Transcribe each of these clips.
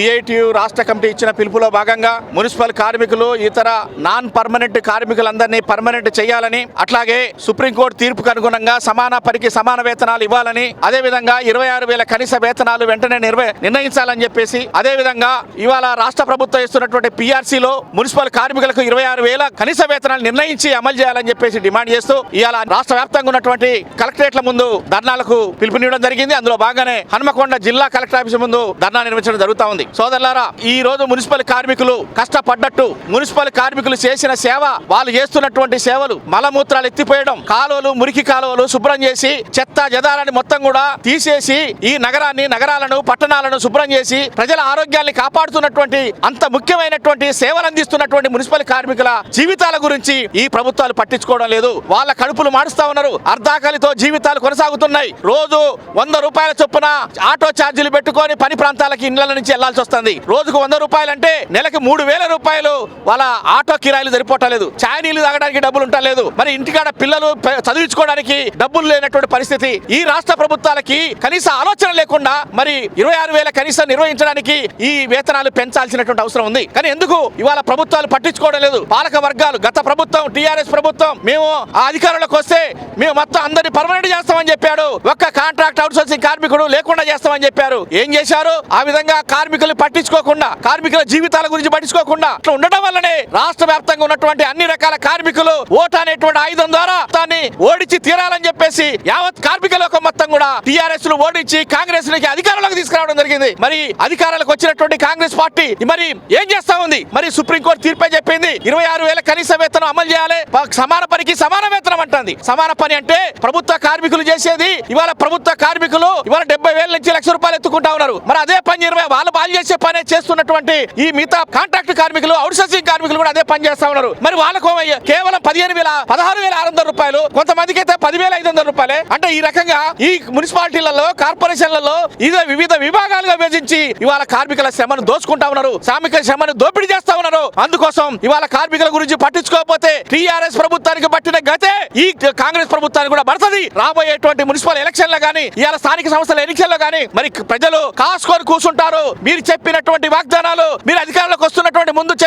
CITU రాష్ట్ర committee ఇచ్చిన పిలుపులో భాగంగా మున్సిపల్ కార్మికులు ఇతర నాన్ పర్మనెంట్ కార్మికులందరినీ పర్మనెంట్ చేయాలని అట్లాగే సుప్రీంకోర్టు తీర్పుకు అనుగుణంగా సమాన పనికి సమాన వేతనాలు ఇవ్వాలని అదే విధంగా ఇరవై ఆరు వేల కనీస వేతనాలు వెంటనే నిర్వ నిర్ణయించాలని చెప్పేసి అదే విధంగా ఇవాళ రాష్ట్ర ప్రభుత్వం ఇస్తున్నటువంటి పిఆర్సీలో మున్సిపల్ కార్మికులకు ఇరవై ఆరు వేల కనీస వేతనాలు నిర్ణయించి అమలు చేయాలని చెప్పేసి డిమాండ్ చేస్తూ ఇవాళ రాష్ట్ర వ్యాప్తంగా ఉన్నటువంటి కలెక్టరేట్ల ముందు ధర్నాలకు పిలుపునివ్వడం జరిగింది. అందులో భాగంగానే హన్మకొండ జిల్లా కలెక్టర్ ఆఫీస్ ముందు ధర్నా నిర్మించడం జరుగుతూ ఉంది. సోదరులారా ఈ రోజు మున్సిపల్ కార్మికులు కష్టపడ్డట్టు మున్సిపల్ కార్మికులు చేసిన సేవ వాళ్ళు చేస్తున్నటువంటి సేవలు మలమూత్రాలు ఎత్తిపోయడం కాలువలు మురికి కాలువలు శుభ్రం చేసి చెత్త జదాలని మొత్తం కూడా తీసేసి ఈ నగరాన్ని నగరాలను పట్టణాలను శుభ్రం చేసి ప్రజల ఆరోగ్యాన్ని కాపాడుతున్నటువంటి అంత ముఖ్యమైనటువంటి సేవలు అందిస్తున్నటువంటి మున్సిపల్ కార్మికుల జీవితాల గురించి ఈ ప్రభుత్వాలు పట్టించుకోవడం లేదు. వాళ్ళ కడుపులు మాడుస్తా ఉన్నారు. అర్ధాకలితో జీవితాలు కొనసాగుతున్నాయి. రోజు వంద రూపాయల చొప్పున ఆటో ఛార్జీలు పెట్టుకొని పని ప్రాంతాలకి ఇళ్ళ నుంచి వెళ్ళాల్సి వస్తుంది రోజుకు వంద రూపాయలు అంటే నెలకి మూడు వేల రూపాయలు వాళ్ళ ఆటో కిరాయిలు సరిపోవట్లేదు. చాయ్ నీళ్ళు తాగడానికి డబ్బులు ఉండలేదు మరి ఇంటికాడ పిల్లలు చదివించుకోవడానికి డబ్బులు లేనటువంటి పరిస్థితి. ఈ రాష్ట్ర ప్రభుత్వాలకి కనీస ఆలోచన లేకుండా మరి ఇరవై ఆరు వేల కనీసం నిర్వహించడానికి ఈ వేతనాలు పెంచాల్సినటువంటి అవసరం ఉంది. కానీ ఎందుకు? ఇవాళ ప్రభుత్వాలు పట్టించుకోవడం లేదు. పాలక వర్గాలు గత ప్రభుత్వం టిఆర్ఎస్ ప్రభుత్వం మేము ఆ అధికారంలోకి వస్తే మేము మొత్తం అందరినీ పర్మనెంట్ చేస్తామని చెప్పాడు. ఒక్క కాంట్రాక్ట్ అవుట్సోర్సింగ్ కార్మికుడు లేకుండా చేస్తామని చెప్పారు. ఏం చేశారు? ఆ విధంగా కార్మికులు పట్టించుకోకుండా కార్మికుల జీవితాల గురించి పట్టించుకోకుండా అట్లా ఉండడం వల్లనే రాష్ట్ర వ్యాప్తంగా ఉన్నటువంటి అన్ని రకాల కార్మికులు ఓటు అనేటువంటి ఆయుధం ద్వారా దాన్ని ఓడించి తీరాలని చెప్పేసి యావత్ కార్మిక లోకం మొత్తం కూడా టిఆర్ఎస్ను ఓడించి కాంగ్రెస్లోకి అధికారంలోకి తీసుకురావడం జరిగింది. మరి అధికారాలకు వచ్చినటువంటి కాంగ్రెస్ పార్టీ మరి ఏం చేస్తా ఉంది? మరి సుప్రీంకోర్టు తీర్పే చెప్పింది. ఇరవై ఆరు వేల కనీస వేతనం అమలు చేయాలి. సమాన పనికి సమాన వేతనం అంటుంది. సమాన పని అంటే ప్రభుత్వ కార్మికులు చేసేది. ఇవాళ ప్రభుత్వ కార్మికులు ఇవాళ డెబ్బై వేల నుంచి లక్ష రూపాయలు ఎత్తుకుంటా ఉన్నారు. మరి అదే పని ఇరవై వాళ్ళు వాళ్ళు చేసే పనే చేస్తున్నటువంటి ఈ మిగతా కాంట్రాక్ట్ కార్మికులు అవుట్సోర్సింగ్ కార్మికులు కూడా అదే పని చేస్తా ఉన్నారు. మరి వాళ్ళకు కేవలం పదిహేను వేల పదహారు వేల ఆరు వందల రూపాయలు కొంతమందికి అయితే పదివేల ఐదు వందల రూపాయలే. అంటే ఈ రకంగా ఈ మున్సిపాలిటీలలో కార్పొరేషన్లలో ఇదే వివిధ విభాగాలుగా విభజించి ఇవాళ కార్మికుల శ్రమను దోచుకుంటా ఉన్నారు. శ్రామిక శ్రమను దోపిడీ చేస్తా ఉన్నారు. అందుకోసం ఇవాళ కార్మికుల గురించి పట్టించుకోకపోతే టీఆర్ఎస్ ప్రభుత్వానికి పట్టిన గతే ఈ కాంగ్రెస్ ప్రభుత్వానికి కూడా పడుతుంది. రాబోయేటువంటి మున్సిపల్ ఎలక్షన్ల గానీ ఇవాళ స్థానిక సంస్థల ఎన్నికల్లో గానీ మరి ప్రజలు కాసుకొని కూర్చుంటారు. మీరు చెప్పినటువంటి వాగ్దానాలు మీరు అధికారంలోకి వస్తున్నటువంటి ముందు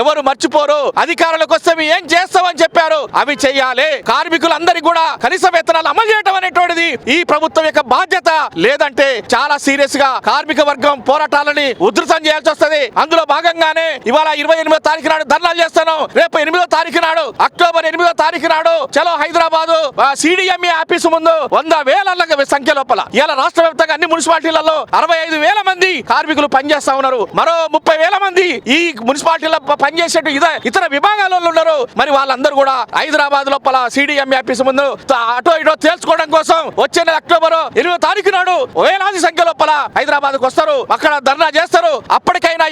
ఎవరు మర్చిపోరు? అధికారులకు వస్తే ఏం చేస్తామని చెప్పారు. అవి చెయ్యాలి కార్మికులందరికీ కూడా కనీస వేతనాలు అమలు చేయడం అనేటువంటిది ఈ ప్రభుత్వం యొక్క బాధ్యత. లేదంటే చాలా సీరియస్గా కార్మిక వర్గం పోరాటాలని ఉధృతం చేయాల్సి వస్తది. అందులో భాగంగానే ఇవాళ ఇరవై ఎనిమిదో తారీఖు నాడు ధర్నాలు చేస్తాను. రేపు ఎనిమిదో తారీఖు నాడు అక్టోబర్ ఎనిమిదో తారీఖు నాడు చలో హైదరాబాద్ సిడిఎంఏ ఆఫీసు ముందు వంద వేల సంఖ్య లోపల. ఇలా రాష్ట్ర వ్యాప్తంగా అన్ని మున్సిపాలిటీలలో అరవై ఐదు వేల మంది కార్మికులు పనిచేస్తా ఉన్నారు. మరో ముప్పై వేల మంది ఈ మున్సిపాలిటీలో పనిచేసేట్టు ఇదే ఇతర విభాగాలలో ఉన్నారు. మరి వాళ్ళందరూ కూడా హైదరాబాద్ లోపల సిడిఎం ఆఫీస్ ముందు త- అటో ఇటో తేల్చుకోవడం కోసం వచ్చే నెల అక్టోబర్ ఇరవై తారీఖు నాడు వేలాది సంఖ్య లోపల హైదరాబాద్కు వస్తారు. అక్కడ ధర్నా చేస్తారు. అప్పటికైనా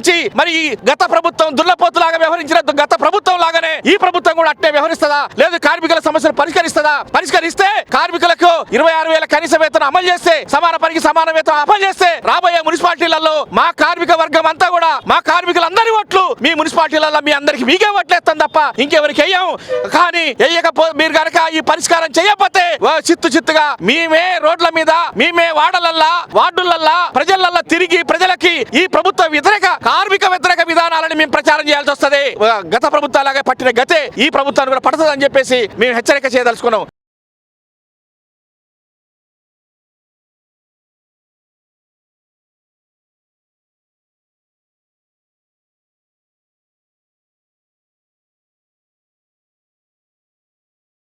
వ్యవహరించి మరి ఈ గత ప్రభుత్వం దున్నపోతులాగా వ్యవహరించిన గత ప్రభుత్వం లాగానే ఈ ప్రభుత్వం కూడా అట్టే వ్యవహరిస్తుందా? లేదు కార్మికుల సమస్యలు పరిష్కరిస్తుందా? పరిష్కరిస్తే కార్మికులకు ఇరవై ఆరు వేల కనీస వేతనం అమలు చేస్తే సమాన పనికి సమాన వేతనం అమలు చేస్తే రాబోయే మున్సిపాలిటీలలో మా కార్మిక వర్గం అంతా కూడా మా కార్మికులందరి ఓట్లు మీ మున్సిపాలిటీలలో మీ అందరికి మీకే ఓట్లేస్తాం తప్ప ఇంకెవరికి వేయం. కానీ వేయకపోతే మీరు కనుక ఈ పరిష్కారం చేయకపోతే చిత్తు చిత్తుగా మేమే రోడ్ల మీద మేమే వాడలల్లా వార్డులల్లా ప్రజలల్లా తిరిగి ప్రజలకి ఈ ప్రభుత్వ వ్యతిరేక కార్మిక వ్యతిరేక విధానాలను మేము ప్రచారం చేయాల్సి వస్తది. గత ప్రభుత్వాలాగా పట్టిన గతే ఈ ప్రభుత్వాన్ని కూడా పడుతుందని చెప్పేసి మేము హెచ్చరిక చేయదలుచుకున్నాం.